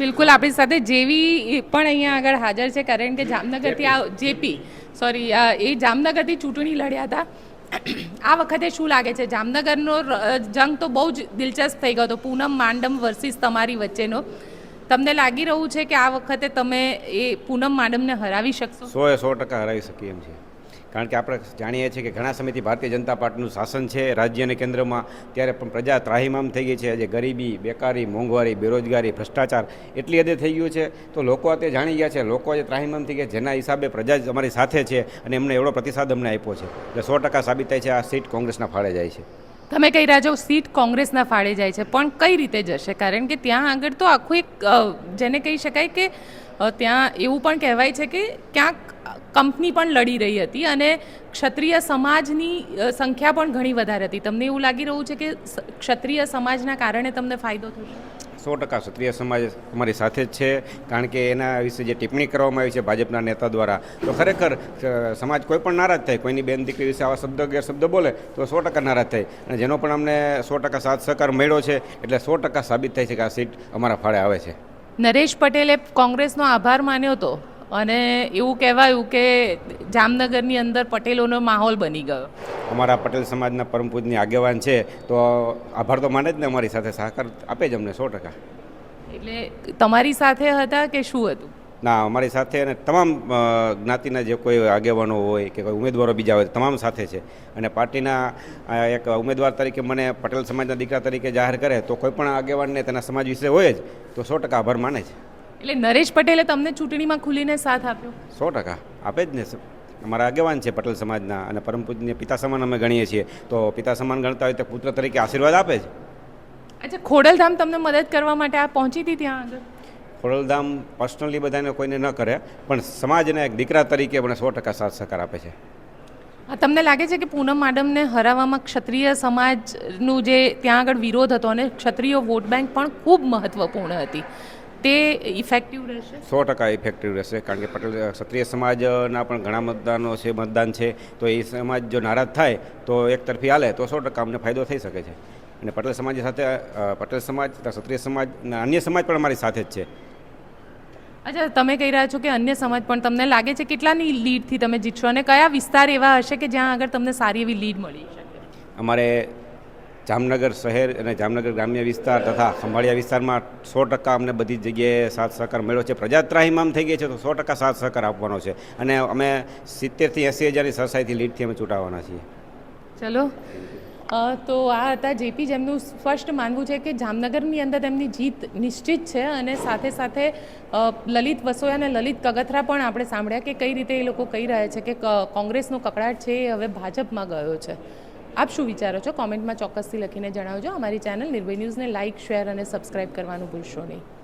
બિલકુલ આપણી સાથે જેવી પણ અહીંયા આગળ હાજર છે કારણ કે જામનગરથી આ જેપી. સોરી એ જામનગરથી ચૂંટણી લડ્યા હતા. આ વખતે શું લાગે છે? જામનગરનો જંગ તો બહુ જ દિલચસ્પ થઈ ગયો હતો પૂનમ માંડમ વર્સિસ તમારી વચ્ચેનો. તમને લાગી રહ્યું છે કે આ વખતે તમે એ પૂનમ માંડમને હરાવી શકશો? સો એ સો ટકા હરાવી શકીએ એમ છે. કારણ કે આપણે જાણીએ છીએ કે ઘણા સમયથી ભારતીય જનતા પાર્ટીનું શાસન છે, રાજ્ય અને કેન્દ્રમાં. ત્યારે પણ પ્રજા ત્રાહિમામ થઈ ગઈ છે. આજે ગરીબી, બેકારી, મોંઘવારી, બેરોજગારી, ભ્રષ્ટાચાર એટલી હદે થઈ ગયું છે. તો લોકો તે જાણી ગયા છે. લોકો આજે ત્રાહિમામ થઈ ગયા જેના હિસાબે પ્રજા જ અમારી સાથે છે અને એમને એવડો પ્રતિસાદ અમને આપ્યો છે. એટલે સો ટકા સાબિત થાય છે. આ સીટ કોંગ્રેસના ફાળે જાય છે. તમે કહી રહ્યા છો સીટ કોંગ્રેસના ફાળે જાય છે, પણ કઈ રીતે જશે? કારણ કે ત્યાં આગળ તો આખું એક જેને કહી શકાય કે ત્યાં એવું પણ કહેવાય છે કે ક્યાંક કંપની પણ લડી રહી હતી અને ક્ષત્રિય સમાજની સંખ્યા પણ ઘણી વધારે હતી. તમને એવું લાગી રહ્યું છે કે ક્ષત્રિય સમાજના કારણે તમને ફાયદો થશે? સો ટકા ક્ષત્રિય સમાજ અમારી સાથે જ છે. કારણ કે એના વિશે જે ટિપ્પણી કરવામાં આવી છે ભાજપના નેતા દ્વારા, તો ખરેખર સમાજ કોઈ પણ નારાજ થાય, કોઈની બેન દીકરી વિશે આવા શબ્દ, ગેરશબ્દ બોલે, તો સો ટકા નારાજ થાય. અને જેનો પણ અમને સો ટકા સાથ સહકાર મળ્યો છે, એટલે સો ટકા સાબિત થાય છે કે આ સીટ અમારા ફાળે આવે છે. નરેશ પટેલે કોંગ્રેસનો આભાર માન્યો હતો. અને એવું કહેવાયું કે જામનગરની અંદર પટેલોનો માહોલ બની ગયો. અમારા પટેલ સમાજના પરમ પૂજની આગેવાન છે તો આભાર તો માને જ ને અમારી સાથે સહકાર આપે જ અમને સો ટકા. એટલે તમારી સાથે હતા કે શું હતું? ના અમારી સાથે અને તમામ જ્ઞાતિના જે કોઈ આગેવાનો હોય કે કોઈ ઉમેદવારો બીજા હોય તમામ સાથે છે. અને પાર્ટીના એક ઉમેદવાર તરીકે મને પટેલ સમાજના દીકરા તરીકે જાહેર કરે તો કોઈ પણ આગેવાનને તેના સમાજ વિશે હોય જ તો સો ટકા આભાર માને છે. એટલે નરેશ પટેલે તમને ચૂંટણીમાં ખુલીને સાથ આપ્યો? સો ટકા. આપે જ ને અમારા આગેવાન છે પટેલ સમાજના અને પરમ પૂજ્ય પિતા સમાન અમે ગણીએ છીએ. તો પિતા સમાન ગણતા હોય તો પુત્ર તરીકે આશીર્વાદ આપે છે અચ્છા ખોડલધામ તમને મદદ કરવા માટે આ પહોંચી હતી ત્યાં આગળ? ખોડલધામ પર્સનલી બધાને કોઈને ન કરે પણ સમાજને એક દીકરા તરીકે મને સો ટકા સાથ સહકાર આપે છે. આ તમને લાગે છે કે પૂનમ માડમને હરાવવામાં ક્ષત્રિય સમાજનું જે ત્યાં આગળ વિરોધ હતો અને ક્ષત્રિય વોટ બેંક પણ ખૂબ મહત્વપૂર્ણ હતી. તે ઇફેક્ટિવ રહેશે? સો ટકા ઇફેક્ટિવ રહેશે કારણ કે પટેલ ક્ષત્રિય સમાજના પણ ઘણા મતદાનો છે મતદાન છે. તો એ સમાજ જો નારાજ થાય તો એક તરફી હાલે તો સો ટકા અમને ફાયદો થઈ શકે છે. અને પટેલ સમાજ સાથે પટેલ સમાજ તથા ક્ષત્રિય સમાજ અને અન્ય સમાજ પણ અમારી સાથે જ છે. અચ્છા તમે કહી રહ્યા છો કે અન્ય સમાજ પણ તમને લાગે છે? કેટલાની લીડથી તમે જીતશો? અને કયા વિસ્તાર એવા હશે કે જ્યાં આગળ તમને સારી એવી લીડ મળી શકે? અમારે જામનગર શહેર અને જામનગર ગ્રામ્ય વિસ્તાર તથા ખંભાળિયા વિસ્તારમાં સો ટકા અમને બધી જગ્યાએ સાથ સહકાર મળ્યો છે. પ્રજા ત્રાહિમામ થઈ ગઈ છે તો સો ટકા સાથ સહકાર આપવાનો છે. અને અમે સિત્તેરથી એંસી હજારની સરસાઈથી લીડથી અમે ચૂંટાવાના છીએ. ચલો. તો આ હતા જેપી જેમનું સ્પષ્ટ માનવું છે કે જામનગરની અંદર તેમની જીત નિશ્ચિત છે અને સાથે સાથે લલિત વસોયા અને લલિત કગથરા પણ આપણે સાંભળ્યા કે કઈ રીતે એ લોકો કહી રહ્યા છે કે, કોંગ્રેસનો કકડાટ છે એ હવે ભાજપમાં ગયો છે. આપ શું વિચારો છો? કોમેન્ટમાં ચોક્કસથી લખીને જણાવજો. અમારી ચેનલ નિર્ભય ન્યૂઝને લાઇક શેર અને સબસ્ક્રાઇબ કરવાનું ભૂલશો નહીં.